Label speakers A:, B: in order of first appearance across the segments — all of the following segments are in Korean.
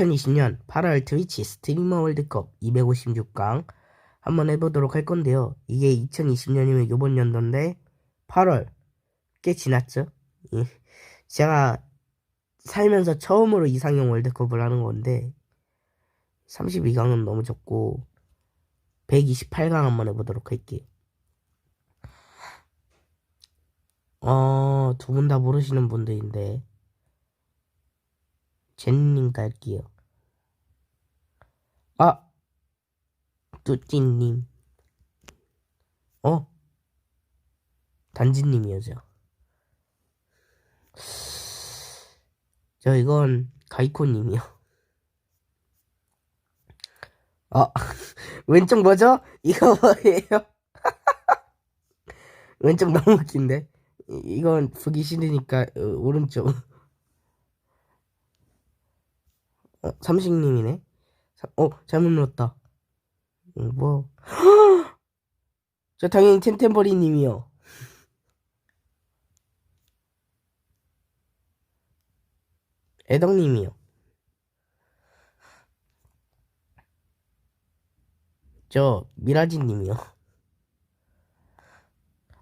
A: 짱투입니다. 오늘은 2020년 8월 트위치 스트리머 월드컵 256강 한번 해보도록 할 건데요. 이게 2020년이면 요번 연도인데 8월 꽤 지났죠? 예. 제가 살면서 처음으로 이상형 월드컵을 하는 건데 32강은 너무 적고 128강 한번 해보도록 할게요. 어, 두 분 다 모르시는 분들인데 제니님 갈게요. 아, 뚜띠님. 어, 단지님이요죠. 저 이건 가이코님이요. 아, 왼쪽 뭐죠? 이거 뭐예요? 왼쪽 너무 웃긴데. 이- 이건 보기 싫으니까 어, 오른쪽. 어, 삼식님이네. 사- 어, 잘못 눌렀다. 어, 뭐. 저 당연히 템템버리님이요. 애덕님이요. 저 미라지님이요.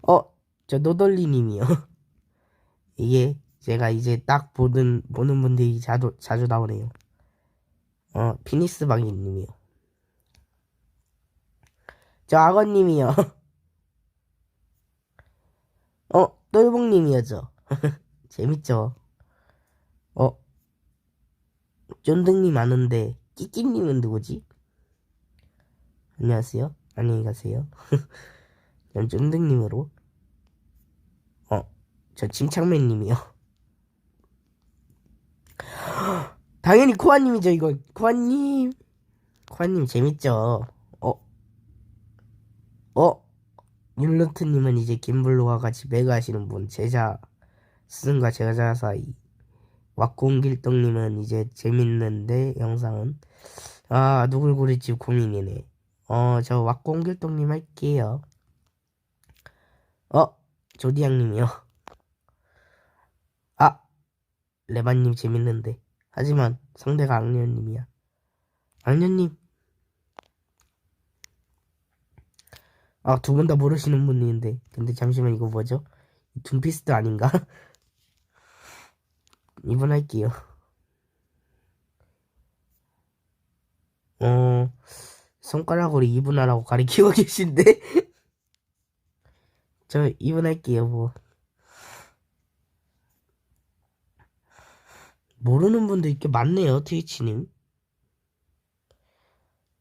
A: 어, 저 노돌리님이요. 이게 제가 이제 딱 보는 보는 분들이 자주 자주 나오네요. 어, 피니스 방이님이요. 저 악어님이요. 어, 똘봉님이었죠. 재밌죠. 어, 쫀득님 아는데 끼끼님은 누구지? 안녕하세요. 안녕히 가세요. 전 쫀득님으로. 어, 저 침착맨님이요. 당연히 코아님이죠, 이건. 코아님. 코아님 재밌죠? 어, 어, 율루트님은 이제 김블루와 같이 매그 하시는 분. 제자, 스승과 제자 사이. 왁공길동님은 이제 재밌는데, 영상은. 아, 누굴 고를지 고민이네. 어, 저 왁공길동님 할게요. 어, 조디양님이요. 아, 레바님 재밌는데. 하지만 상대가 악녀님이야. 악녀님. 아, 두 분 다 모르시는 분인데. 근데 잠시만 이거 뭐죠? 둠피스트 아닌가? 이분 할게요. 어, 손가락으로 이분 하라고 가리키고 계신데? 저 이분 할게요, 뭐. 모르는 분들 꽤 많네요, 트위치님.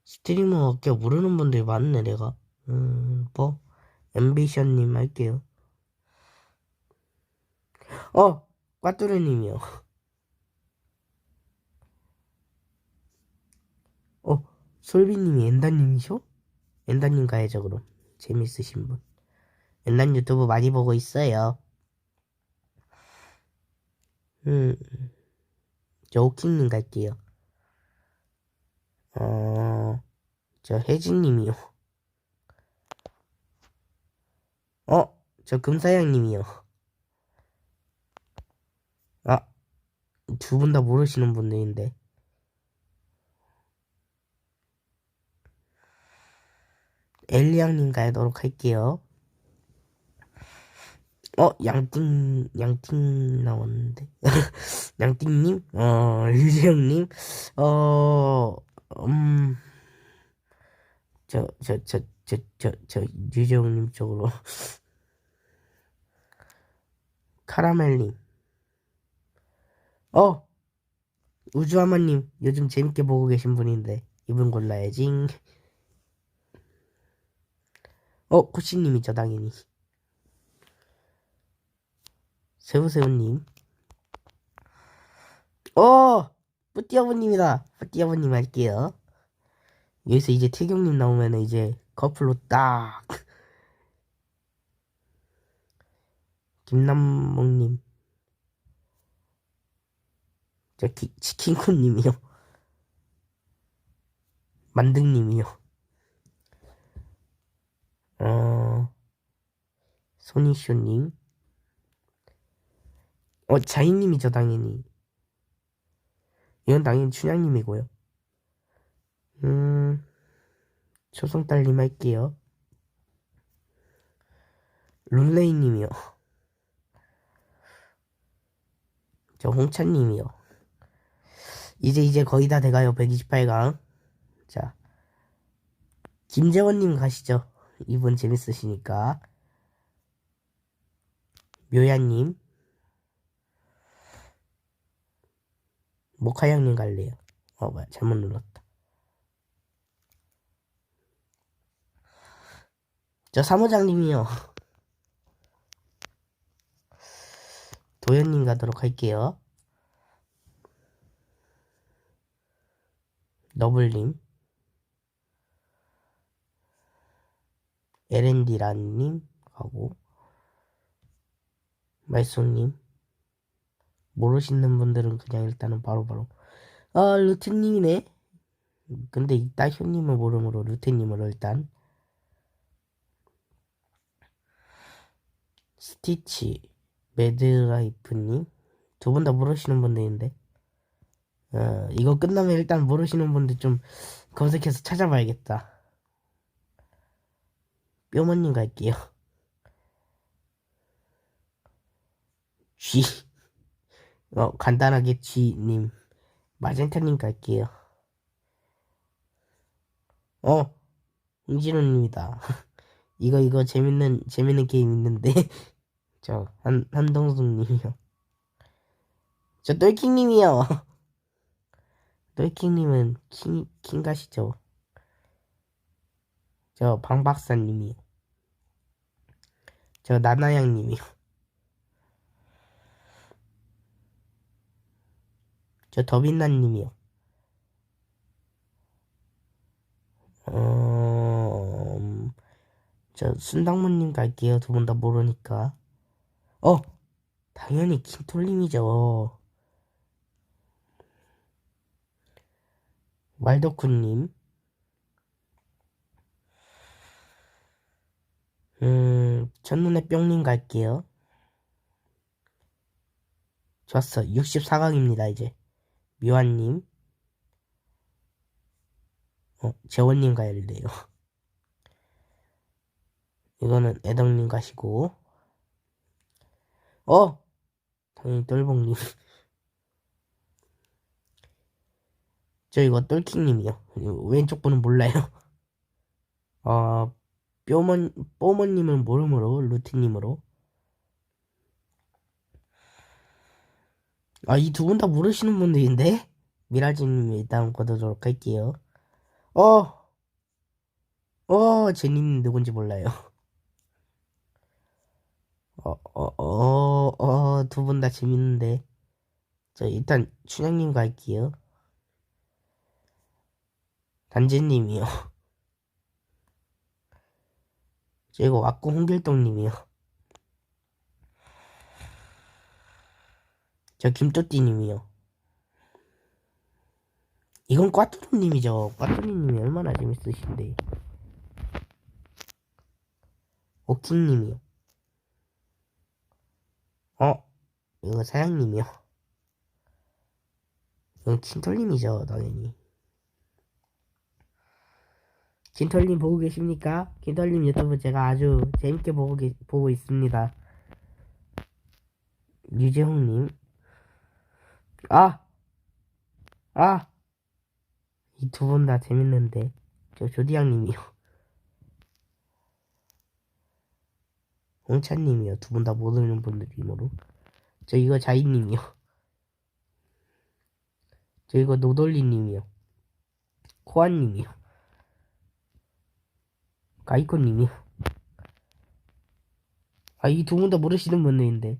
A: 스트리머 꽤 모르는 분들이 많네, 내가. 음, 뭐, 앰비션님 할게요. 어, 꽈뚜루님이요. 어, 솔비님이 엔다님이셔? 엔다님 가야죠, 그럼. 재밌으신 분. 엔단 유튜브 많이 보고 있어요. 음, 저 오킹님 갈게요. 어, 저 혜진님이요. 어, 저 금사양님이요. 아, 두 분 다 모르시는 분들인데. 엘리양님 가도록 할게요. 어, 양띵, 양띵 나왔는데. 양띵님? 어, 류재영님? 어, 음, 저, 저, 저, 저, 저, 저, 류재영님 쪽으로. 카라멜님. 어, 우주하마님. 요즘 재밌게 보고 계신 분인데. 이분 골라야지. 어, 코치님이죠, 당연히. 새우새우님. 어! 뿌띠아버님이다. 뿌띠아버님 할게요. 여기서 이제 태경님 나오면은 이제 커플로 딱. 김남몽님. 저 키, 치킨쿤님이요. 만등님이요. 어, 소니쇼님. 어, 자이님이죠, 당연히. 이건 당연히 춘향님이고요. 음, 초성딸님 할게요. 룰레이님이요. 저 홍찬님이요. 이제 이제 거의 다 돼가요. 128강. 자, 김재원님 가시죠. 이분 재밌으시니까. 묘야님. 모카양님 갈래요. 어, 뭐야, 잘못 눌렀다. 저 사무장님이요. 도현님 가도록 할게요. 너블님. 에렌디라님 하고 말송님 모르시는 분들은 그냥 일단은 바로 바로. 아 루트님이네. 근데 이따 효님을 모르므로 루트님으로 일단. 스티치 매드라이프님. 두 분 다 모르시는 분들인데. 어, 이거 끝나면 일단 모르시는 분들 좀 검색해서 찾아봐야겠다. 뾰모님 갈게요. G 어 간단하게 G님 마젠타님 갈게요. 어 홍진호님이다. 이거 이거 재밌는 재밌는 게임 있는데. 저 한 한동숙님이요. 저 똘킹님이요. 똘킹님은 킹 킹가시죠? 저 방박사님이요. 저 나나양님이요 저 더빈나님이요. 어, 음, 저 순당무님 갈게요. 두 분 다 모르니까. 어, 당연히 킨톨님이죠. 왈도쿠님. 음, 첫눈에 뿅님 갈게요. 좋았어. 64강입니다, 이제. 미화님, 어, 재원님 가야 돼요. 이거는 애덕님 가시고, 어! 당연히 똘봉님. 저 이거 똘킹님이요. 왼쪽 분은 몰라요. 어, 뾰먼, 뽀먼님은 모름으로, 루트님으로. 아, 이 두 분 다 모르시는 분들인데? 미라지님 일단 걷어도록 할게요. 어, 어, 제니님 누군지 몰라요. 어, 어, 어, 어, 두 분 다 재밌는데. 자, 일단 춘향님 갈게요. 단지님이요. 저 이거 왁구 홍길동님이요. 저 김토띠님이요. 이건 꽈뚜루님이죠. 꽈뚜루님이 얼마나 재밌으신데. 오킹님이요. 어, 이거 사장님이요. 이건 킨톨님이죠, 당연히. 킨톨님 보고 계십니까? 킨톨님 유튜브 제가 아주 재밌게 보고, 계, 보고 있습니다. 유재홍님. 아! 아! 이 두 분 다 재밌는데. 저 조디양님이요. 홍찬님이요. 두 분 다 모르는 분들이므로. 저 이거 자이님이요. 저 이거 노돌리님이요. 코아님이요. 가이코님이요. 아, 이 두 분 다 모르시는 분들인데.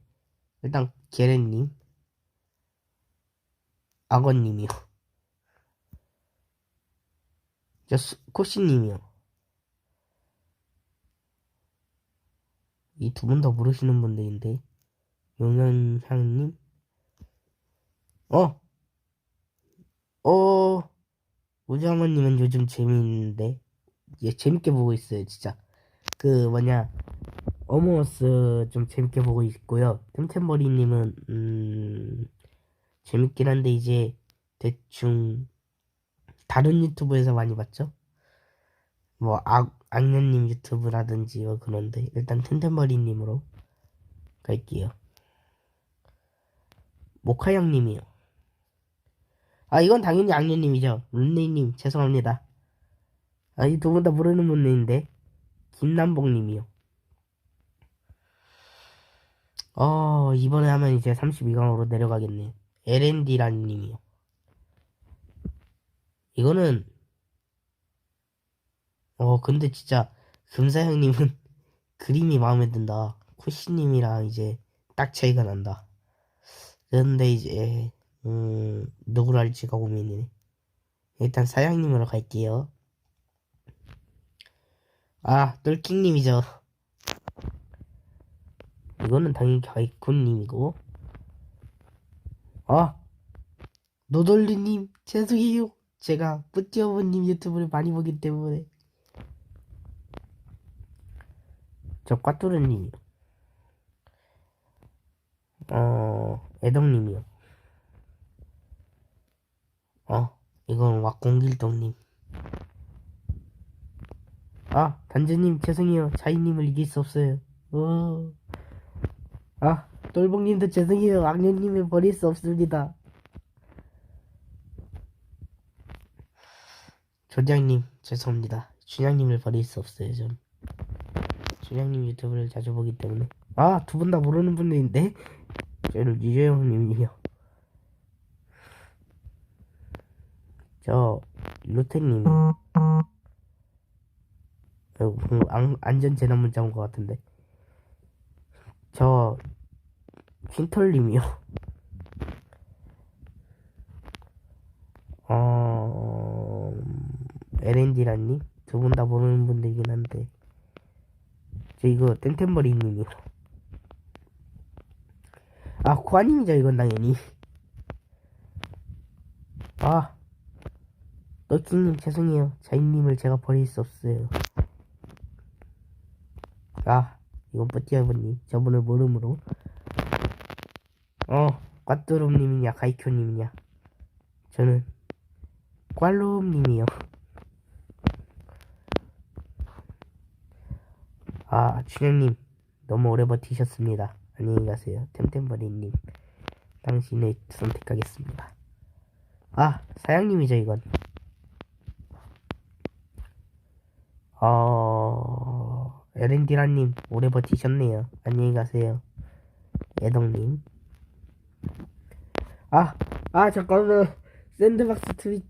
A: 일단, 게렌님. 악어님이요. 저 수, 코시님이요. 이 두분다 모르시는 분들인데. 용현향님. 어! 어! 우주하모님은 요즘 재미있는데. 예, 재밌게 보고 있어요, 진짜. 그, 뭐냐. 어머어스 좀 재밌게 보고 있고요. 템템버리님은, 음, 재밌긴 한데, 이제, 대충 다른 유튜브에서 많이 봤죠? 뭐 악, 악녀님 유튜브라든지 뭐 그런데 일단 튼튼머리님으로 갈게요. 모카형님이요. 아 이건 당연히 악녀님이죠. 룬네이님 죄송합니다. 아 이 두 분 다 모르는 분인데 김남봉님이요. 어 이번에 하면 이제 32강으로 내려가겠네 요. LND라님이요. 이거는 어 근데 진짜 금사 형님은 그림이 마음에 든다. 쿠시님이랑 이제 딱 차이가 난다. 그런데 이제 음 누구를 할지가 고민이네. 일단 사장님으로 갈게요. 아 똘킹님이죠. 이거는 당연히 가이쿤님이고. 아 노돌리님 죄송해요. 제가 뿌띠어버님 유튜브를 많이 보기 때문에 저 꽈뚜르님이요. 어 애덕님이요. 어 이건 왁공길동님. 아 단지님 죄송해요. 자이님을 이길 수 없어요. 어. 아 똘봉님도 죄송해요. 악녀님을 버릴 수 없습니다. 조장님 죄송합니다. 준양님을 버릴 수 없어요. 전 준양님 유튜브를 자주 보기 때문에 아 두 분 다 모르는 분들인데 저는 유재형님이요. 저 루테님 아이고 방금 안, 안전 재난 문자 온것 같은데 저 퀸털님이요. 어 LND라님 두 분 다 모르는 분들이긴 한데 저 이거 땡템버리님이요. 아 코아님이죠 이건 당연히. 아 널킹님 죄송해요. 자인님을 제가 버릴 수 없어요. 아 이건 뿌띠아버님 저분을 모름으로 어 꽈뚜름님이냐 가이큐님이냐 저는 꽐롬님이요. 아, 준영님, 너무 오래 버티셨습니다. 안녕히 가세요. 템템버리님, 당신을 선택하겠습니다. 아, 사장님이죠, 이건. 어, 에렌디라님, 오래 버티셨네요. 안녕히 가세요. 애덕님. 아, 아, 잠깐만. 샌드박스 트윗,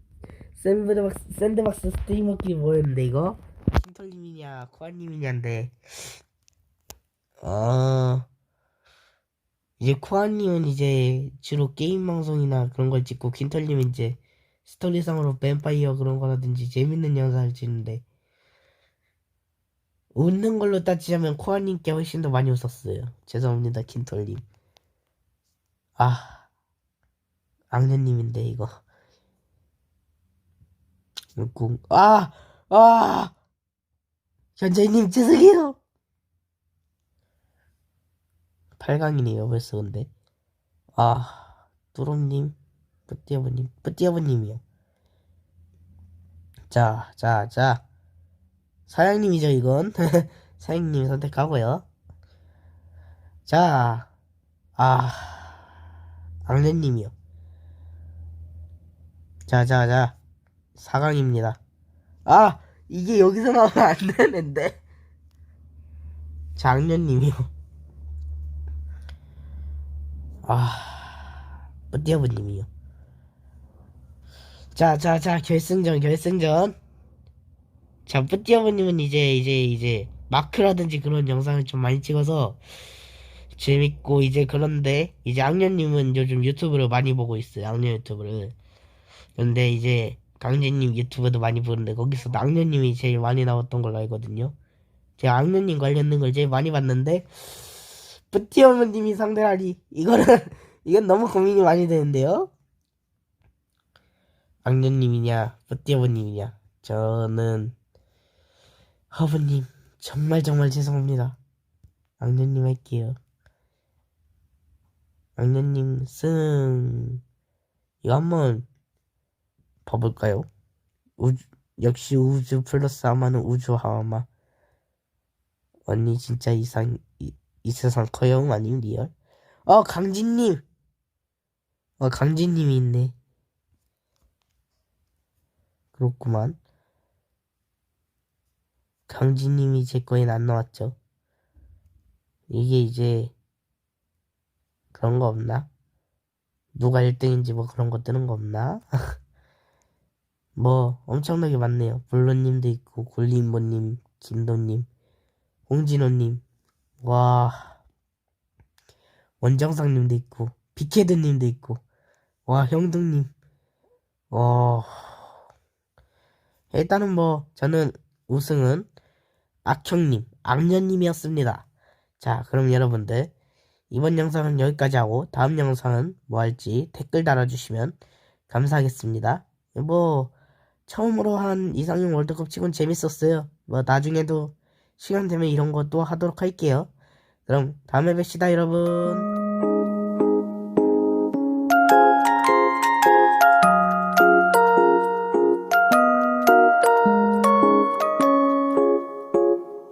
A: 샌드박스, 샌드박스 스트리머끼리 뭐였는데, 이거? 킨털님이냐, 코아님이냐인데, 어, 이제 코아님은 이제 주로 게임 방송이나 그런 걸 찍고, 킨털님은 이제 스토리상으로 뱀파이어 그런 거라든지 재밌는 영상을 찍는데, 웃는 걸로 따지자면 코아님께 훨씬 더 많이 웃었어요. 죄송합니다, 킨털님. 아, 악녀님인데, 이거. 꿍, 아! 아! 현재님 죄송해요. 8강이네요 벌써 근데. 아 뚜rum님, 뿌띠아버님, 뿌띠아버님이요. 자, 자, 자. 사장님이죠 이건. 사장님 선택하고요. 자, 아 악녀님이요. 자, 자, 자. 4강입니다. 아! 이게 여기서 나오면 안 되는데. 장년님이요. 아, 뿌띠아버님이요. 자, 자, 자, 결승전, 결승전. 자, 뿌띠아버님은 이제, 이제, 이제, 마크라든지 그런 영상을 좀 많이 찍어서 재밌고, 이제 그런데, 이제 악년님은 요즘 유튜브를 많이 보고 있어요. 악년 유튜브를. 근데 이제, 강재님 유튜브도 많이 보는데 거기서 악녀님이 제일 많이 나왔던 걸로 알거든요. 제가 악녀님 관련된 걸 제일 많이 봤는데 뿌띠 어머님이 상대하리 이거는 이건 너무 고민이 많이 되는데요. 악녀님이냐 뿌띠 어머님이냐 저는 허브님 정말 정말 죄송합니다. 악녀님 할게요. 악녀님 승 이거 한번 봐볼까요? 우주, 역시 우주 플러스 하마는 우주 하마. 언니 진짜 이상, 이, 이 세상 커요? 아님 리얼? 어, 강진님! 어, 강진님이 있네. 그렇구만. 강진님이 제 거엔 안 나왔죠. 이게 이제, 그런 거 없나? 누가 1등인지 뭐 그런 거 뜨는 거 없나? 뭐 엄청나게 많네요. 블루님도 있고 굴림보님, 김도님, 홍진호님, 와 원정상님도 있고 비케드님도 있고 와 형둥님, 와 일단은 뭐 저는 우승은 악형님, 악녀님이었습니다. 자 그럼 여러분들 이번 영상은 여기까지 하고 다음 영상은 뭐 할지 댓글 달아주시면 감사하겠습니다. 뭐 처음으로 한 이상형 월드컵 치곤 재밌었어요. 뭐 나중에도 시간 되면 이런 거 또 하도록 할게요. 그럼 다음에 뵙시다 여러분.